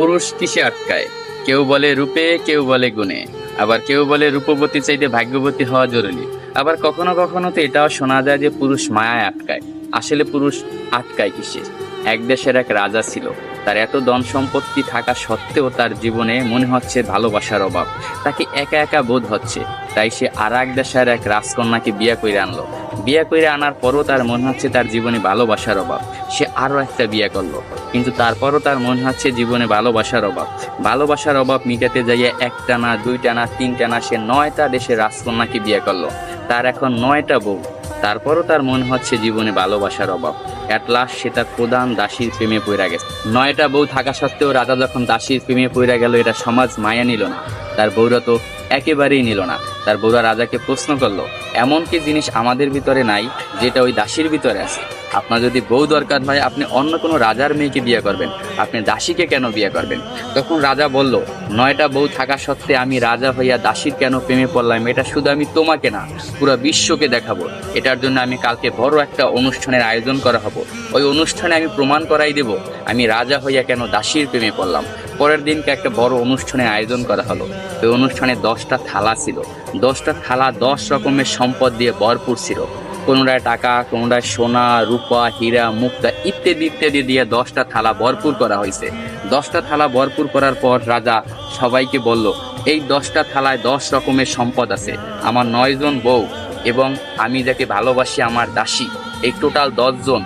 পুরুষ কিসে আটকায়? কেউ বলে রূপে, কেউ বলে গুণে। আবার কেউ বলে রূপবতী চাইতে ভাগ্যবতী হওয়া জরুরি। আবার কখনো কখনো তো এটাও শোনা যায় যে পুরুষ মায়ায় আটকায়। আসলে পুরুষ আটকায় কিসে? এক দেশের এক রাজা ছিল। তার এত ধন সম্পত্তি থাকা সত্ত্বেও তার জীবনে মনে হচ্ছে ভালোবাসার অভাব। তাকে একা একা বোধ হচ্ছে। তাই সে আর এক দেশের এক রাজকন্যাকে বিয়ে করে আনলো। বিয়ে করে আনার পরও তার মনে হচ্ছে তার জীবনে ভালোবাসার অভাব। সে আরও একটা বিয়ে করল। কিন্তু তারপরও তার মনে হচ্ছে জীবনে ভালোবাসার অভাব। ভালোবাসার অভাব মিটাতে যাইয়ে একটা না, দুইটা না, তিনটা না, সে নয়টা দেশের রাজকন্যাকে বিয়ে করল। তার এখন নয়টা বউ। তারপরও তার মনে হচ্ছে জীবনে ভালোবাসার অভাব। অ্যাট লাস্ট সে তার প্রধান দাসীর প্রেমে পড়ে গেছে। নয়টা বউ থাকা সত্ত্বেও রাজা যখন দাসীর প্রেমে পড়ে গেল, এটা সমাজ মায়া নিল না। তার বউরা তো একেবারেই নিল না। তার বউরা রাজাকে প্রশ্ন করল এমন কি জিনিস আমাদের ভিতরে নাই, যেটা ওই দাসীর ভিতরে আছে? আপনার যদি বউ দরকার হয়, আপনি অন্য কোনো রাজার মেয়েকে বিয়ে করবেন। আপনি দাসীকে কেন বিয়ে করবেন? তখন রাজা বলল, নয়টা বউ থাকা সত্ত্বে আমি রাজা হইয়া দাসীর কেন প্রেমে পড়লাম? এটা শুধু আমি তোমাকে না, পুরো বিশ্বকে দেখাবো। এটার জন্য আমি কালকে বড় একটা অনুষ্ঠানের আয়োজন করা হব। ওই অনুষ্ঠানে আমি প্রমাণ করাই দেব, আমি রাজা হইয়া কেন দাসীর প্রেমে পড়লাম? পরের দিনকে একটা বড় অনুষ্ঠানের আয়োজন করা হলো। ওই অনুষ্ঠানে দশটা থালা ছিল। দশটা থালা দশ রকমের সম্পদ দিয়ে ভরপুর ছিল। কোনোটায় টাকা, কোনোটায় সোনা, রূপা, হীরা, মুক্তা ইত্যাদি ইত্যাদি দিয়ে দশটা থালা ভরপুর করা হয়েছে। দশটা থালা ভরপুর করার পর রাজা সবাইকে বলল, এই দশটা থালায় দশ রকমের সম্পদ আছে। আমার নয়জন বউ এবং আমি যাকে ভালোবাসি আমার দাসী। এই টোটাল দশজন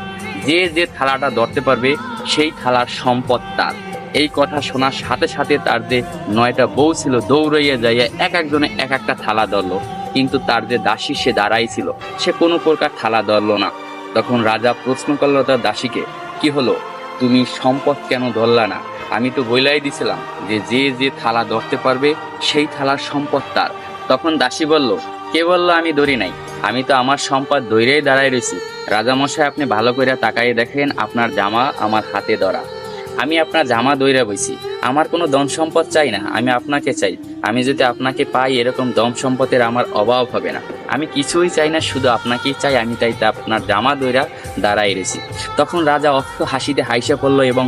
যে যে থালাটা ধরতে পারবে, সেই থালার সম্পদ তার। এই কথা শোনার সাথে সাথে তার যে নয়টা বউ ছিল দৌড়াইয়া যাইয়া এক একজনে এক একটা থালা ধরলো। কিন্তু তার যে দাসী, সে দাঁড়াই ছিল। সে কোনো প্রকার থালা ধরলো না। তখন রাজা প্রশ্ন করল তার দাসীকে, কি হলো? তুমি সম্পদ কেন ধরলা না? আমি তো বইলাই দিছিলাম যে যে যে থালা ধরতে পারবে, সেই থালার সম্পদ তার। তখন দাসী বলল, কে বলল আমি ধরি নাই? আমি তো আমার সম্পদ ধৈরেই দাঁড়াই রয়েছি রাজামশাই, আপনি ভালো করে তাকাই দেখেন, আপনার জামা আমার হাতে ধরা। আমি আপনার জামা দইরা বইছি। আমার কোনো দম সম্পদ চাই না, আমি আপনাকে চাই। আমি যদি আপনাকে পাই, এরকম দম সম্পদের আমার অভাব হবে না। আমি কিছুই চাই না, শুধু আপনাকেই চাই, আমি তাই তা আপনার জামা দইরা দাঁড়াই রেছি তখন রাজা অক্ষ হাসিতে হাইসে পড়ল এবং